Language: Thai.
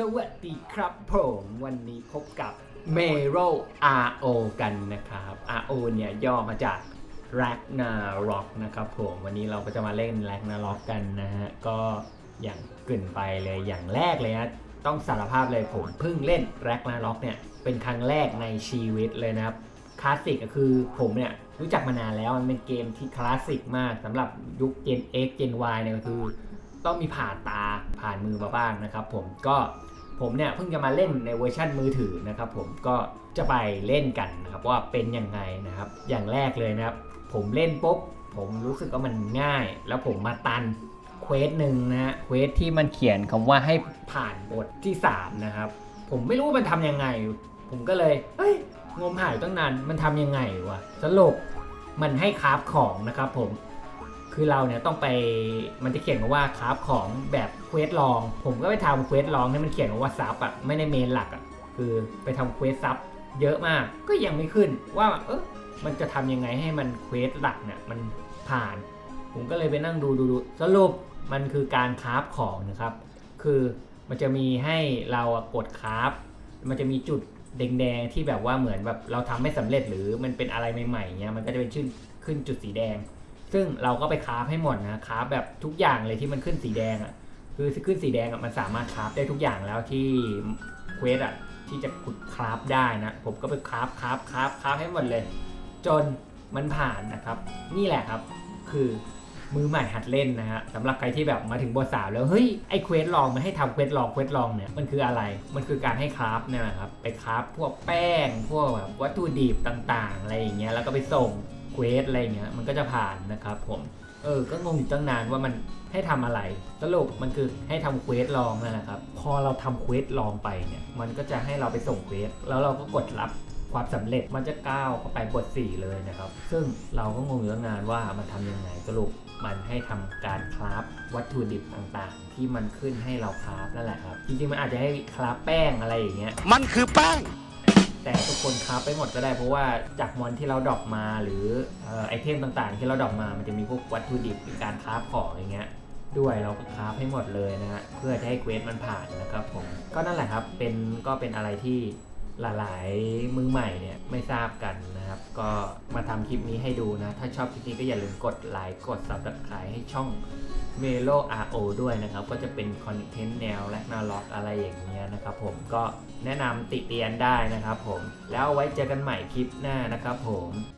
สวัสดีครับผมวันนี้พบกับ m e r o RO กันนะครับ RO เนี่ยย่อมาจาก Ragnarok นะครับผมวันนี้เราก็จะมาเล่น Ragnarok กันนะฮะ ก็อย่างเกรินไปเลยอย่างแรกเลยนะต้องสารภาพเลยผมเพิ่งเล่น Ragnarok เนี่ยเป็นครั้งแรกในชีวิตเลยนะครับคลาสสิกก็คือผมเนี่ยรู้จักมานานแล้วมันเป็นเกมที่คลาสสิกมากสำหรับยุค Gen X Gen Y เนี่ยก็คือ ต้องมีผ่านตาผ่านมือมาบ้างนะครับ ผมก็ผมเนี่ยเพิ่งจะมาเล่นในเวอร์ชันมือถือนะครับ ผมก็จะไปเล่นกันนะครับว่าเป็นยังไงนะครับ อย่างแรกเลยนะครับ ผมเล่นปุ๊บผมรู้สึกว่ามันง่าย แล้วผมมาตันเควสหนึ่งนะฮะเควสที่มันเขียนคำว่าให้ผ่านบทที่ 3 นะครับ ผมไม่รู้มันทำยังไง ผมก็เลยเฮ้ยงมหายตั้งนานมันทำยังไงวะสรุปมันให้คราฟของนะครับผม คือเราเนี่ยต้องไปมันจะเขียนมาว่าคราฟของแบบเควสลอง ผมก็ไปทำเควสลองที่มันเขียนมาว่าซับอะไม่ได้เมนหลักอะคือไปทำเควสซับเยอะมากก็ยังไม่ขึ้นว่าเออมันจะทำยังไงให้มันเควสหลักเนี่ยมันผ่าน ผมก็เลยไปนั่งดูดูดูสรุปมันคือการคราฟของนะครับ คือมันจะมีให้เรากดคราฟมันจะมีจุดแดงๆที่แบบว่าเหมือนแบบเราทำไม่สำเร็จหรือมันเป็นอะไรใหม่ๆเงี้ยมันก็จะเป็นชื่นขึ้นจุดสีแดง ซึ่งเราก็ไปคราฟให้หมดนะคราฟแบบทุกอย่างเลยที่มันขึ้นสีแดงอะคือขึ้นสีแดงอะมันสามารถคราฟได้ทุกอย่างแล้วที่เควสอะที่จะขุดคราฟได้นะ ผมก็ไปคราฟคราฟคราฟคราฟให้หมดเลย จนมันผ่านนะครับ นี่แหละครับคือมือใหม่หัดเล่นนะฮะสำหรับใครที่แบบมาถึงบทสามแล้วเฮ้ยไอเควสลองมันให้ทำเควสลองเควสลองเนี่ยมันคืออะไร มันคือการให้คราฟเนี่ยแหละครับไปคราฟพวกแป้ง พวกแบบวัตถุดิบต่างๆ อะไรอย่างเงี้ยแล้วก็ไปส่ง เควสอะไรเงี้ยมันก็จะผ่านนะครับผม เออ ก็งงอยู่ตั้งนานว่ามันให้ทำอะไรสรุปมันคือให้ทำเควสลองนั่นแหละครับ พอเราทำเควสลองไปเนี่ย มันก็จะให้เราไปส่งเควสแล้วเราก็กดรับความสำเร็จมันจะก้าวเข้าไปบท 4 เลยนะครับ ซึ่งเราก็งงอยู่ตั้งนานว่ามันทำยังไงสรุปมันให้ทำการคราฟวัตถุดิบต่างๆ ที่มันขึ้นให้เราคราฟนั่นแหละครับ จริงๆมันอาจจะให้คราฟแป้งอะไรอย่างเงี้ย มันคือแป้ง แต่ทุกคนคราฟไปหมดก็ได้เพราะว่าจากมอนที่เราดรอปมาหรือไอเทมต่างๆ ที่เราดรอปมามันจะมีพวกวัตถุดิบในการคราฟของอย่างเงี้ยด้วยเราก็คราฟให้หมดเลยนะฮะเพื่อจะให้เควสมันผ่านนะครับผมก็นั่นแหละครับเป็นก็เป็นอะไรที่หลายๆมือใหม่เนี่ยไม่ทราบกันนะครับ ก็มาทำคลิปนี้ให้ดูนะ ถ้าชอบคลิปนี้ก็อย่าลืมกดไลค์กด subscribe ให้ช่อง เมโล RO ด้วยนะครับ ก็จะเป็นคอนเทนต์แนวและนาล็อกอะไรอย่างเงี้ยนะครับผมก็แนะนำติเตียนได้นะครับผม แล้วไว้เจอกันใหม่คลิปหน้านะครับผม